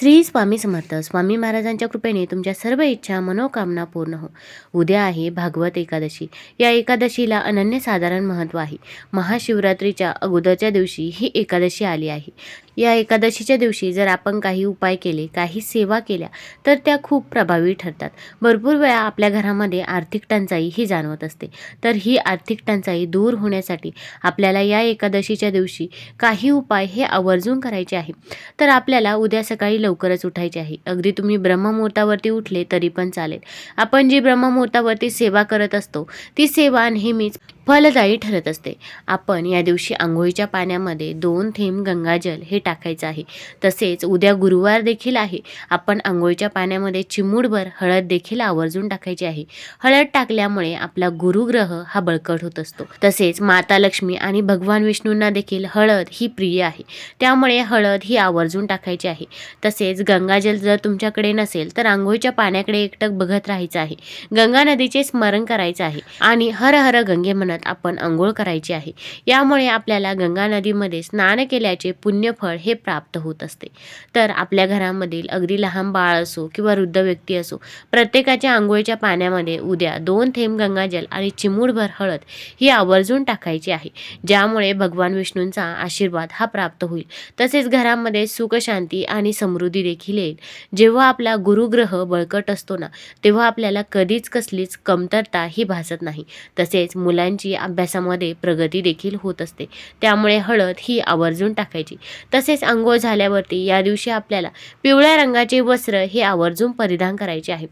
श्री स्वामी समर्थ. स्वामी महाराजांच्या कृपेने तुमच्या सर्व इच्छा मनोकामना पूर्ण हो. उद्या आहे भागवत एकादशी. या एकादशीला अनन्यसाधारण महत्त्व आहे. महाशिवरात्रीच्या अगोदरच्या दिवशी ही एकादशी आली आहे. या एकादशीच्या दिवशी जर आपण काही उपाय केले काही सेवा केल्या तर त्या खूप प्रभावी ठरतात. भरपूर वेळा आपल्या घरामध्ये आर्थिक टंचाई ही जाणवत असते. तर ही आर्थिक टंचाई दूर होण्यासाठी आपल्याला या एकादशीच्या दिवशी काही उपाय हे आवर्जून करायचे आहे. तर आपल्याला उद्या सकाळी लवकरच उठायचे आहे. अगदी तुम्ही ब्रह्ममुहूर्तावरती उठले तरी पण चालेल. आपण जी ब्रह्ममुहूर्तावरती सेवा करत असतो ती सेवा नेहमीच फलदायी ठरत असते. आपण या दिवशी आंघोळीच्या पाण्यामध्ये दोन थेंब गंगाजल हे टाकायचं आहे. तसेच उद्या गुरुवार देखील आहे. आपण आंघोळीच्या पाण्यामध्ये चिमूडभर हळद देखील आवर्जून टाकायची आहे. हळद टाकल्यामुळे आपला गुरुग्रह हा बळकट होत असतो. तसेच माता लक्ष्मी आणि भगवान विष्णूंना देखील हळद ही प्रिय आहे. त्यामुळे हळद ही आवर्जून टाकायची आहे. तसेच गंगाजल जर तुमच्याकडे नसेल तर आंघोळीच्या पाण्याकडे एकटक बघत राहायचं आहे. गंगा नदीचे स्मरण करायचं आहे. आणि हर हर गंगे म्हणत आपण आंघोळ करायची आहे. यामुळे आपल्याला गंगा नदीमध्ये स्नान केल्याचे पुण्यफळ हे प्राप्त होत असते. तर आपल्या घरामधील अगदी लहान बाळ असो किंवा वृद्ध व्यक्ती असो प्रत्येकाच्या आंघोळीच्या पाण्यामध्ये उद्या दोन थेंब गंगाजल आणि चिमूडभर हळद ही आवर्जून टाकायची आहे. ज्यामुळे भगवान विष्णूंचा आशीर्वाद हा प्राप्त होईल. तसेच घरामध्ये सुख शांती आणि समृद्धी देखील येईल. जेव्हा आपला गुरुग्रह बळकट असतो ना तेव्हा आपल्याला कधीच कसलीच कमतरता ही भासत नाही. तसेच मुलांची अभ्यासामध्ये प्रगती देखील होत असते. त्यामुळे हळद ही आवर्जून टाकायची. तसेच आंघोळ झाल्यावरती या दिवशी आपल्याला पिवळ्या रंगाचे वस्त्र हे आवर्जून परिधान करायचे आहे.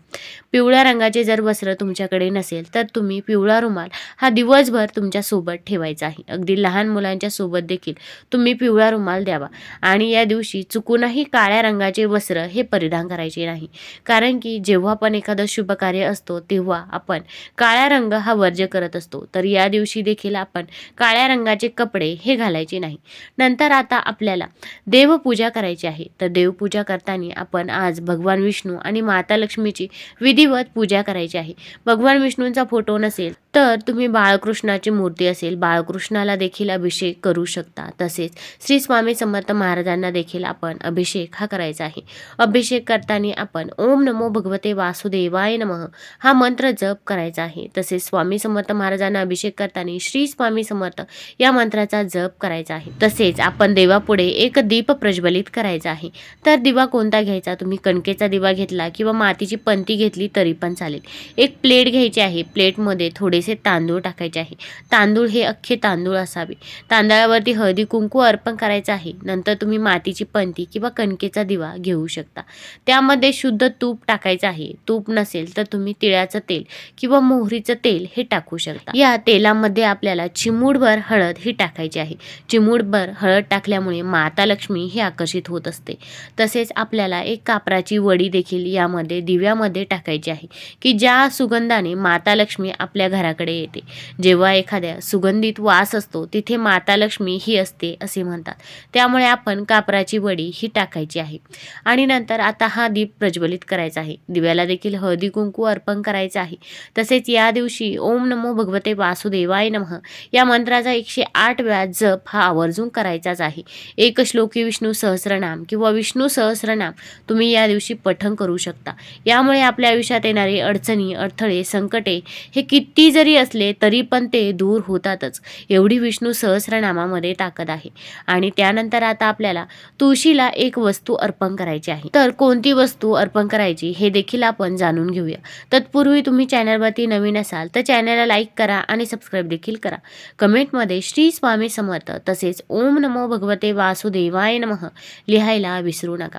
पिवळ्या रंगाचे जर वस्त्र तुमच्याकडे नसेल तर तुम्ही पिवळा रुमाल हा दिवसभर तुमच्यासोबत ठेवायचा आहे. अगदी लहान मुलांच्या सोबत देखील तुम्ही पिवळा रुमाल द्यावा. आणि या दिवशी चुकूनही काळ्या रंगाचे वस्त्र हे परिधान करायचे नाही. कारण की जेव्हा पण एखादं शुभ कार्य असतो तेव्हा आपण काळ्या रंग हा वर्ज्य करत असतो. तर या दिवशी देखील आपण काळ्या रंगाचे कपडे हे घालायचे नाही. नंतर आता आपल्याला देवपूजा करायची आहे. तर देवपूजा करताना आपण आज भगवान विष्णू आणि माता लक्ष्मीची विधिवत पूजा करायची आहे. भगवान विष्णूंचा फोटो नसेल तर तुम्ही बाळकृष्णाची मूर्ती असेल बाळकृष्णाला देखील अभिषेक करू शकता. तसेच श्री स्वामी समर्थ महाराजांना देखील आपण अभिषेक हा करायचा आहे. अभिषेक करताना आपण ओम नमो भगवते वासुदेवाय नमः हा मंत्र जप करायचा आहे. तसेच स्वामी समर्थ महाराजांना अभिषेक करताना श्री स्वामी समर्थ या मंत्राचा जप करायचा आहे. तसेच आपण देवापुढे एक दीप प्रज्वलित करायचा आहे. तर दिवा कोणता घ्यायचा? तुम्ही कणकेचा दिवा घेतला किंवा मातीची पंती घेतली तरी पण चालेल. एक प्लेट घ्यायची आहे. प्लेटमध्ये थोडे थोडेसे तांदूळ टाकायचे आहे. तांदूळ हे अख्खे तांदूळ असावे. तांदळावरती हळदी कुंकू अर्पण करायचं आहे. नंतर तुम्ही मातीची पंती किंवा कणकेचा दिवा घेऊ शकता. त्यामध्ये शुद्ध तूप टाकायचं आहे. तूप नसेल तर तुम्ही तिळाचं तेल किंवा मोहरीचं तेल हे टाकू शकता. या तेलामध्ये आपल्याला चिमूडभर हळद ही टाकायची आहे. चिमूडभर हळद टाकल्यामुळे माता लक्ष्मी ही आकर्षित होत असते. तसेच आपल्याला एक कापराची वडी देखील यामध्ये दिव्यामध्ये टाकायची आहे. की ज्या सुगंधाने माता लक्ष्मी आपल्या घराकडे येते. जेव्हा एखाद्या सुगंधित वास असतो तिथे माता लक्ष्मी ही असते असे म्हणतात. त्यामुळे आपण कापराची वडी ही टाकायची आहे. आणि नंतर आता हा दीप प्रज्वलित करायचा आहे. दिव्याला देखील हळदी कुंकू अर्पण करायचं आहे. तसेच या दिवशी ओम नमो भगवते वासुदेवाय नमः. या मंत्राचा एकशे आठ वेळा जप हा आवर्जून करायचाच आहे. एक श्लोकी विष्णू सहस्रनाम किंवा विष्णू सहस्रनाम तुम्ही या दिवशी पठण करू शकता. यामुळे आपल्या आयुष्यात येणारे अडचणी अडथळे संकटे हे किती जरी असले तरी पण ते दूर होतातच. एवढी विष्णू सहस्रनामामध्ये ताकद आहे. आणि त्यानंतर आता आपल्याला तुळशीला एक वस्तू अर्पण करायची आहे. तर कोणती वस्तू अर्पण करायची हे देखील आपण जाणून घेऊया. तत्पूर्वी तुम्ही चॅनलवरती नवीन असाल तर चॅनलला लाईक करा आणि सबस्क्राईब देखील करा. कमेंटमध्ये श्री स्वामी समर्थ तसेच ओम नमो भगवते वासुदेवाय नमः लिहायला विसरू नका.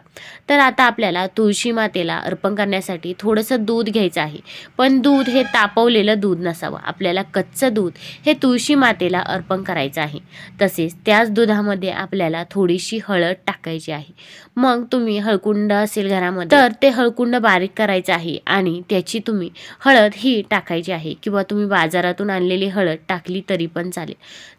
तर आता आपल्याला तुळशी मातेला अर्पण करण्यासाठी थोडंसं दूध घ्यायचं आहे. पण दूध हे तापवलेलं दूध नसावं. आपल्याला कच्चं दूध हे तुळशी मातेला अर्पण करायचं आहे. तसेच त्याच दुधामध्ये आपल्याला थोडीशी हळद टाकायची आहे. मग तुम्ही हळकुंड असेल घरामध्ये तर ते हळकुंड बारीक करायचं आहे आणि त्याची तुम्ही हळद ही टाकायची आहे किंवा तुम्ही बाजारातून आणलेली हळद टाकली तरी पण चालेल.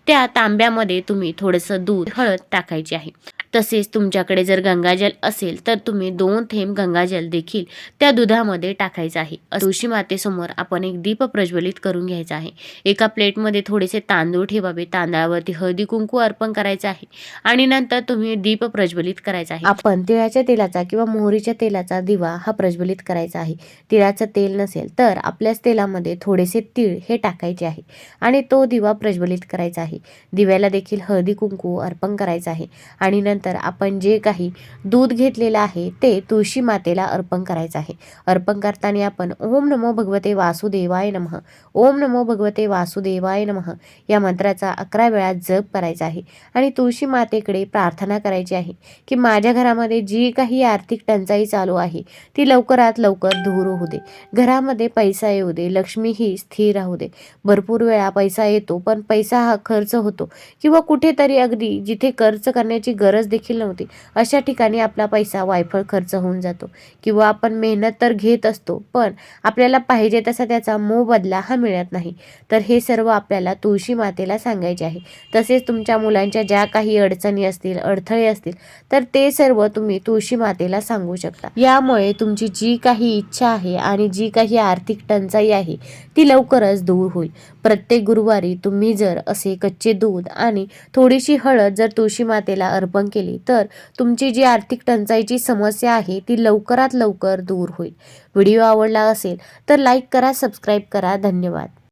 त्या तांब्यामध्ये तुम्ही थोडंसं दूध हळद टाकायची आहे. तसेच तुमच्याकडे जर गंगाजल असेल तर तुम्ही दोन थेंब गंगाजल देखील त्या दुधामध्ये टाकायचं आहे. तुळशी मातेसमोर आपण एक दीप प्रज्वलित करून घ्यायचा आहे. एका प्लेटमध्ये थोडेसे तांदूळ ठेवावे तांदळावरती हळदी कुंकू अर्पण करायचं आहे आणि नंतर तुम्ही दीप प्रज्वलित करायचा आहे. आपण तिळाच्या तेलाचा किंवा मोहरीच्या तेलाचा दिवा हा प्रज्वलित करायचा आहे. तिळाचं तेल नसेल तर आपल्याच तेलामध्ये थोडेसे तीळ हे टाकायचे आहे आणि तो दिवा प्रज्वलित करायचा आहे. दिव्याला देखील हळदी कुंकू अर्पण करायचं आहे आणि नंतर आपण जे काही दूध घेतलेलं आहे ते तुळशी मातेला अर्पण करायचं आहे. अर्पण करताना आपण ओम नमो भगवते वासुदेवाय नमः. ओम नमो भगवते वासुदेवाय नमः. या मंत्राचा अकरा वेळा जप करायचा आहे आणि तुळशी मातेकडे प्रार्थना करायची आहे की माझ्या घरामध्ये जी काही आर्थिक टंचाई चालू आहे ती लवकरात लवकर दूर होऊ दे. घरामध्ये पैसा येऊ दे. लक्ष्मी ही स्थिर राहू दे. भरपूर वेळा पैसा येतो पण पैसा हा खर्च होतो किंवा कुठेतरी अगदी जिथे खर्च करण्याची गरज देखील नव्हती. अशा ठिकाणी आपला पैसा वायफळ खर्च होऊन जातो किंवा आपण मेहनत तर घेत असतो पण आपल्याला पाहिजे तसा त्याचा मोबदला हा मिळत नाही. तर हे सर्व आपल्याला तुळशी मातेला सांगायचे आहे. तसेच तुमच्या मुलांच्या ज्या काही अडचणी असतील अडथळे असतील तर ते सर्व तुम्ही तुळशी मातेला सांगू शकता. यामुळे तुमची जी काही इच्छा आहे आणि जी काही आर्थिक टंचाई आहे ती लवकरच दूर होईल. प्रत्येक गुरुवारी तुम्ही जर असे कच्चे दूध आणि थोडीशी हळद जर तुळशी मातेला अर्पण केली तर तुमची जी आर्थिक टंचाईची समस्या आहे ती लवकरात लवकर दूर होईल. व्हिडिओ आवडला असेल तर लाईक करा सबस्क्राईब करा. धन्यवाद.